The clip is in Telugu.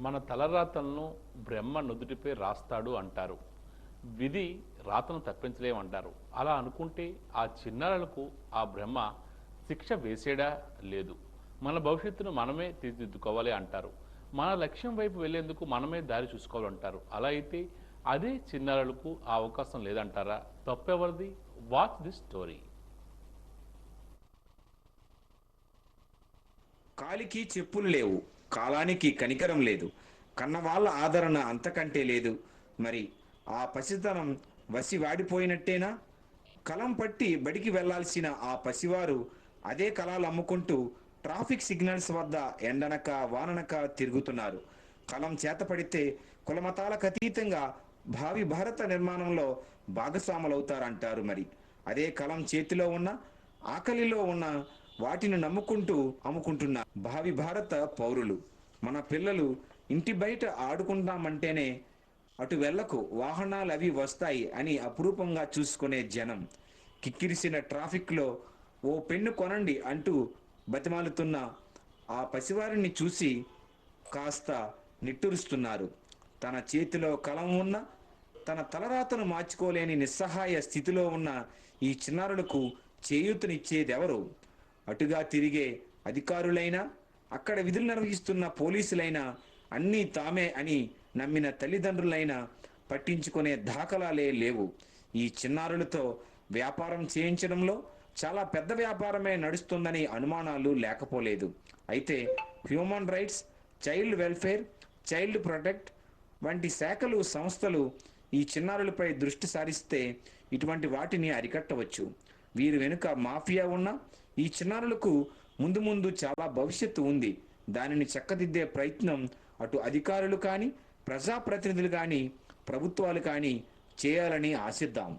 మన తలరాతలను బ్రహ్మ నుదుటిపై రాస్తాడు అంటారు. విధి రాతను తప్పించలేమంటారు. అలా అనుకుంటే ఆ చిన్నారులకు ఆ బ్రహ్మ శిక్ష వేసేడా లేదు. మన భవిష్యత్తును మనమే తీర్చిదిద్దుకోవాలి అంటారు. మన లక్ష్యం వైపు వెళ్ళేందుకు మనమే దారి చూసుకోవాలంటారు. అలా అయితే అదే చిన్నారులకు ఆ అవకాశం లేదంటారా? తప్పెవరిది? వాచ్ దిస్ స్టోరీ కాలికి చెప్పులు లేవు. కాలానికి కనికరం లేదు. కన్నవాళ్ళ ఆదరణ అంతకంటే లేదు. మరి ఆ పసితనం వసి వాడిపోయినట్టేనా? కలం పట్టి బడికి వెళ్ళాల్సిన ఆ పసివారు అదే కళాలు అమ్ముకుంటూ ట్రాఫిక్ సిగ్నల్స్ వద్ద ఎండనక వాననక తిరుగుతున్నారు. కలం చేతపడితే కులమతాలకు అతీతంగా భావి భారత నిర్మాణంలో భాగస్వాములవుతారంటారు మరి. అదే కలం చేతిలో ఉన్న ఆకలిలో ఉన్న వాటిని నమ్ముకుంటూ అమ్ముకుంటున్న భావి భారత పౌరులు. మన పిల్లలు ఇంటి బయట ఆడుకుంటామంటేనే అటు వెళ్ళకు వాహనాలు అవి వస్తాయి అని అపురూపంగా చూసుకునే జనం. కిక్కిరిసిన ట్రాఫిక్లో ఓ పెన్ను కొనండి అంటూ బతిమాలుతున్న ఆ పసివారిని చూసి కాస్త నిట్టూరుస్తున్నారు. తన చేతిలో కలం ఉన్న తన తలరాతను మార్చుకోలేని నిస్సహాయ స్థితిలో ఉన్న ఈ చిన్నారులకు చేయూతనిచ్చేదెవరు? అటుగా తిరిగే అధికారులైనా అక్కడ విధులు నిర్వహిస్తున్న పోలీసులైనా అన్నీ తామే అని నమ్మిన తల్లిదండ్రులైనా పట్టించుకునే దాఖలాలే లేవు. ఈ చిన్నారులతో వ్యాపారం చేయించడంలో చాలా పెద్ద వ్యాపారమే నడుస్తుందని అనుమానాలు లేకపోలేదు. అయితే human rights child welfare child protect వంటి శాఖలు సంస్థలు ఈ చిన్నారులపై దృష్టి సారిస్తే ఇటువంటి వాటిని అరికట్టవచ్చు. వీరి వెనుక మాఫియా ఉన్న ఈ చిన్నారులకు ముందు ముందు చాలా భవిష్యత్తు ఉంది. దానిని చక్కదిద్దే ప్రయత్నం అటు అధికారులు కానీ ప్రజాప్రతినిధులు కానీ ప్రభుత్వాలు కానీ చేయాలని ఆశిద్దాం.